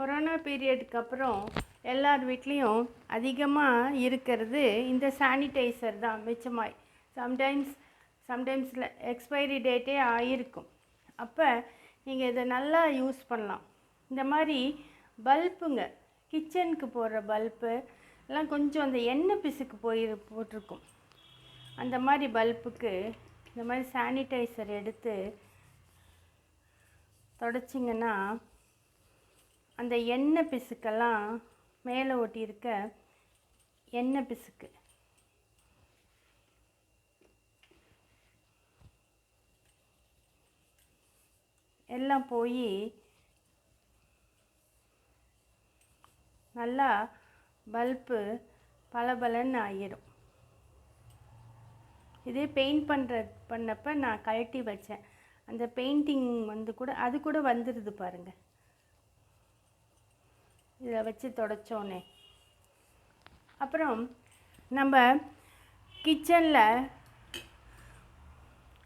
Corona பீரியடுக்கு அப்புறம் எல்லார் வீட்லேயும் அதிகமாக இருக்கிறது இந்த சானிடைசர் தான் மிச்சமாய். சம்டைம்ஸ் சம்டைம்ஸில் எக்ஸ்பைரி டேட்டே ஆகிருக்கும் அப்போ நீங்கள் இதை நல்லா யூஸ் பண்ணலாம். இந்த மாதிரி பல்புங்க கிச்சனுக்கு போடுற பல்பு எல்லாம் கொஞ்சம் அந்த எண்ணெய் பிசுக்கு போய் போட்டிருக்கும். அந்த மாதிரி பல்புக்கு இந்த மாதிரி சானிடைசர் எடுத்து தொடச்சிங்கன்னா அந்த எண்ணெய் பிசுக்கெல்லாம் மேலே ஒட்டியிருக்க எண்ணெய் பிசுக்கு. எல்லாம் போய் நல்லா பல்பு பளபளன்னு ஆயிரும். இதே பெயிண்ட் பண்ணுற பண்ணப்போ நான் கழட்டி வச்சேன். அந்த பெயிண்டிங் வந்து கூட அது கூட வந்துடுது பாருங்கள் இதை வச்சு தொடச்சோன்னே அப்புறம் நம்ம கிச்சனில்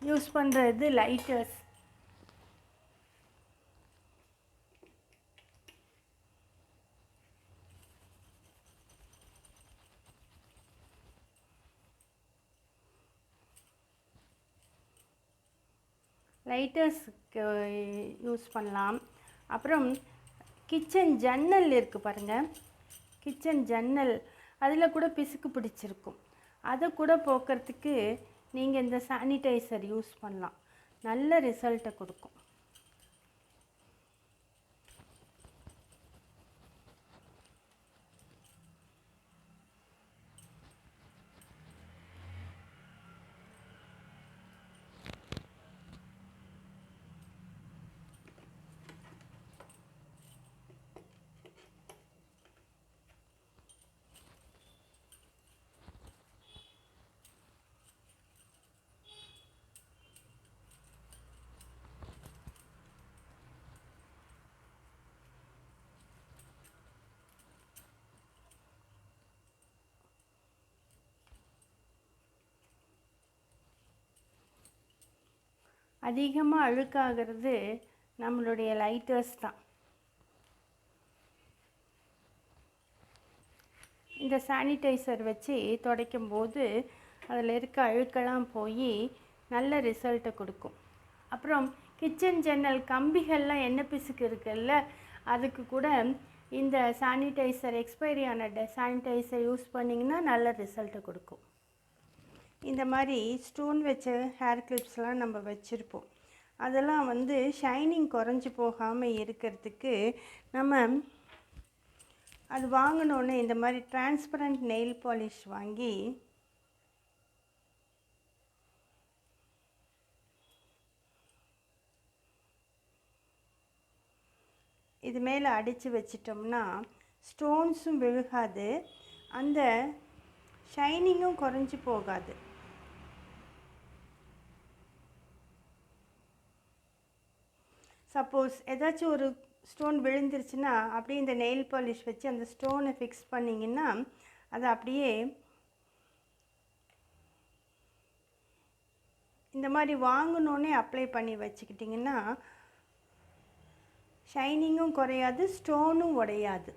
யூஸ் பண்ணுறது லைட்டர்ஸ் லைட்டர்ஸுக்கு யூஸ் பண்ணலாம். அப்புறம் கிச்சன் ஜன்னல் இருக்குது பாருங்கள் கிச்சன் ஜன்னல். அதில் கூட பிசுக்கு பிடிச்சிருக்கும். அதை கூட போக்குறதுக்கு நீங்கள் இந்த சானிடைசர் யூஸ் பண்ணலாம். நல்ல ரிசல்ட்டை கொடுக்கும். அதிகமாக அழுக்காகிறது நம்மளுடைய லைட்டர்ஸ் தான். இந்த சானிடைசர் வச்சு துடைக்கும் போது அதில் இருக்க அழுக்கெல்லாம் போய் நல்ல ரிசல்ட்டை கொடுக்கும். அப்புறம் கிச்சன் ஜன்னல் கம்பிகள்லாம் எண்ணெய் பிசுக்கு இருக்குல்ல அதுக்கு கூட இந்த சானிடைசர் எக்ஸ்பைரி ஆன சானிடைசர் யூஸ் பண்ணிங்கன்னா நல்ல ரிசல்ட்டை கொடுக்கும். இந்த மாதிரி ஸ்டோன் வச்ச ஹேர் கிளிப்ஸ்லாம் நம்ம வச்சுருப்போம். அதெல்லாம் வந்து ஷைனிங் குறைஞ்சி போகாமல் இருக்கிறதுக்கு நம்ம அது வாங்கினோன்னே இந்த மாதிரி டிரான்ஸ்பரண்ட் நெயில் பாலிஷ் வாங்கி இது மேலே அடித்து வச்சிட்டோம்னா ஸ்டோன்ஸும் விழுகாது. அந்த ஷைனிங்கும் குறைஞ்சி போகாது. சப்போஸ் ஏதாச்சும் ஒரு ஸ்டோன் விழுந்துருச்சுன்னா அப்படியே இந்த நெயில் பாலிஷ் வச்சு அந்த ஸ்டோனை ஃபிக்ஸ் பண்ணிங்கன்னா அது அப்படியே இந்த மாதிரி வாங்கினோன்னே அப்ளை பண்ணி வச்சுக்கிட்டிங்கன்னா ஷைனிங்கும் குறையாது ஸ்டோனும் உடையாது.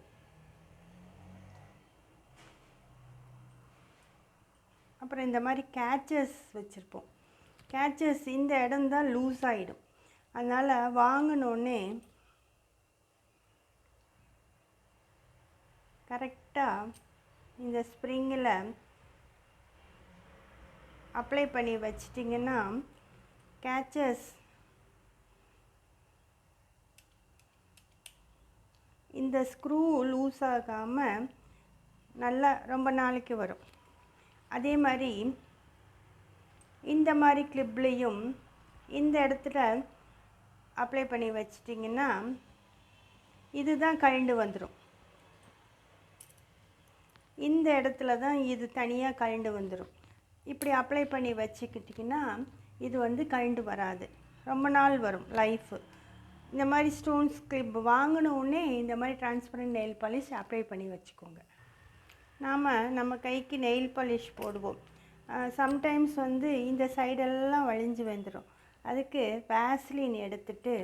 அப்புறம் இந்த மாதிரி கேச்சஸ் வச்சுருப்போம். கேச்சஸ் இந்த இடம் தான் லூஸ் ஆகிடும் அதனால் வாங்கினோடனே கரெக்டாக இந்த ஸ்ப்ரிங்கில் அப்ளை பண்ணி வச்சிட்டிங்கன்னா கேச்சஸ் இந்த ஸ்க்ரூ லூஸ் ஆகாமல் நல்லா ரொம்ப நாளைக்கு வரும். அதே மாதிரி இந்த மாதிரி கிளிப்லேயும் இந்த இடத்துல அப்ளை பண்ணி வச்சிட்டிங்கன்னா இதுதான் கழண்டு வந்துடும் இந்த இடத்துல தான் இது தனியாக கழண்டு வந்துடும் இப்படி அப்ளை பண்ணி வச்சுக்கிட்டிங்கன்னா இது வந்து கழண்டு வராது. ரொம்ப நாள் வரும் லைஃபு இந்த மாதிரி ஸ்டோன்ஸ் கிளிப் வாங்கினோடனே இந்த மாதிரி டிரான்ஸ்பரண்ட் நெயில் பாலிஷ் அப்ளை பண்ணி வச்சுக்கோங்க. நாம் நம்ம கைக்கு நெயில் பாலிஷ் போடுவோம். சம்டைம்ஸ் வந்து இந்த சைடெல்லாம் வழிஞ்சு வந்துடும் அதுக்கு வேஸ்லின் எடுத்துட்டு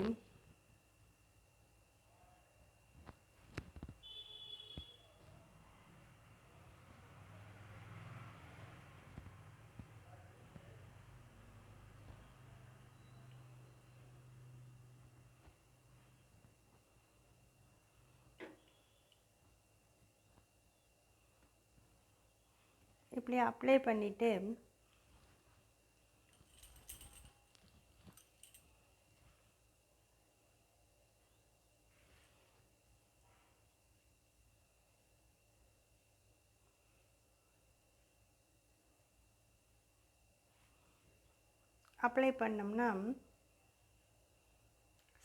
இப்படி அப்ளை பண்ணிவிட்டு அப்ளை பண்ணோம்னா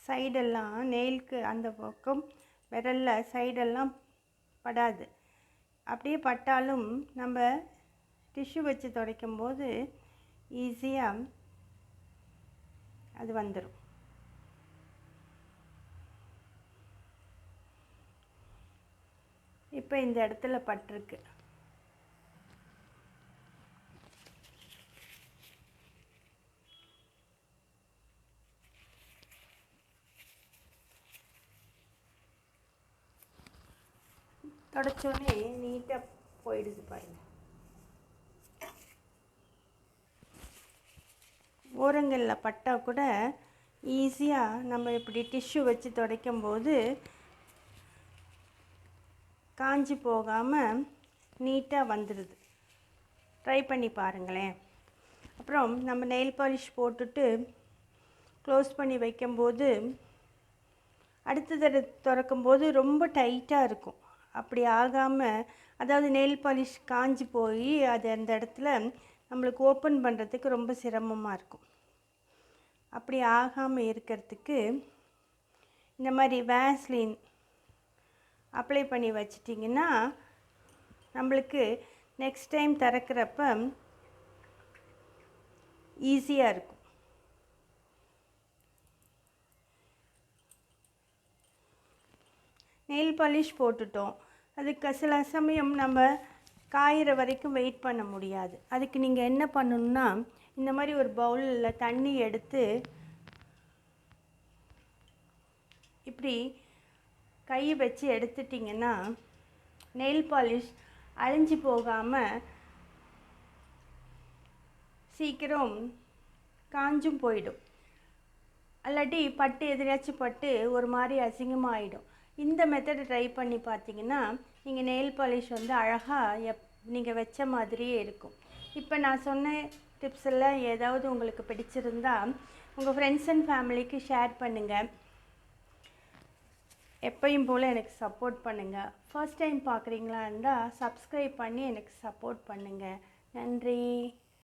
சைடெல்லாம் நெயிலுக்கு அந்த பக்கம் விரலில் சைடெல்லாம் படாது. அப்படியே பட்டாலும் நம்ம டிஷ்யூ வச்சு துடைக்கும் போது ஈஸியாக அது வந்துடும் இப்போ இந்த இடத்துல பட்டிருக்கு. தொடச்சோடனே நீட்டாக போயிடுது பாருங்கள் ஓரங்களில் பட்டால் கூட ஈஸியாக நம்ம இப்படி டிஷ்யூ வச்சு துடைக்கும் போது காஞ்சி போகாமல் நீட்டாக வந்துடுது ட்ரை பண்ணி பாருங்களேன் அப்புறம் நம்ம நெயில் பாலிஷ் போட்டுட்டு க்ளோஸ் பண்ணி வைக்கும்போது அடுத்த தடவை திறக்கும்போது ரொம்ப டைட்டாக இருக்கும் அப்படி ஆகாமல் அதாவது நெயில் பாலிஷ் காஞ்சி போய் அது அந்த இடத்துல நம்மளுக்கு ஓப்பன் பண்ணுறதுக்கு ரொம்ப சிரமமாக இருக்கும். அப்படி ஆகாமல் இருக்கிறதுக்கு இந்த மாதிரி வேஸ்லின் அப்ளை பண்ணி வச்சிட்டிங்கன்னா நம்மளுக்கு நெக்ஸ்ட் டைம் திறக்கிறப்ப ஈஸியாக இருக்கும். நெயில் பாலிஷ் போட்டுட்டோம். அதுக்கு சில சமயம் நம்ம காயிற வரைக்கும் வெயிட் பண்ண முடியாது. அதுக்கு நீங்கள் என்ன பண்ணணும்னா இந்த மாதிரி ஒரு பவுலில் தண்ணி எடுத்து இப்படி கை வச்சு எடுத்துட்டிங்கன்னா நெயில் பாலிஷ் அழிஞ்சு போகாமல் சீக்கிரம் காஞ்சும் போயிடும். அல்லாட்டி பட்டு எதிரியாச்சும் பட்டு ஒரு மாதிரி அசிங்கமாக ஆகிடும் இந்த மெத்தடை ட்ரை பண்ணி பார்த்தீங்கன்னா நீங்கள் நெயில் பாலிஷ் வந்து அழகாக எப் நீங்கள் வச்ச மாதிரியே இருக்கும். இப்போ நான் சொன்ன டிப்ஸ் எல்லாம் ஏதாவது உங்களுக்கு பிடிச்சிருந்தா உங்கள் ஃப்ரெண்ட்ஸ் அண்ட் ஃபேமிலிக்கு ஷேர் பண்ணுங்கள் எப்பயும் போல் எனக்கு சப்போர்ட் பண்ணுங்கள் ஃபர்ஸ்ட் டைம் பார்க்குறீங்களா இருந்தால் சப்ஸ்கிரைப் பண்ணி எனக்கு சப்போர்ட் பண்ணுங்கள் நன்றி.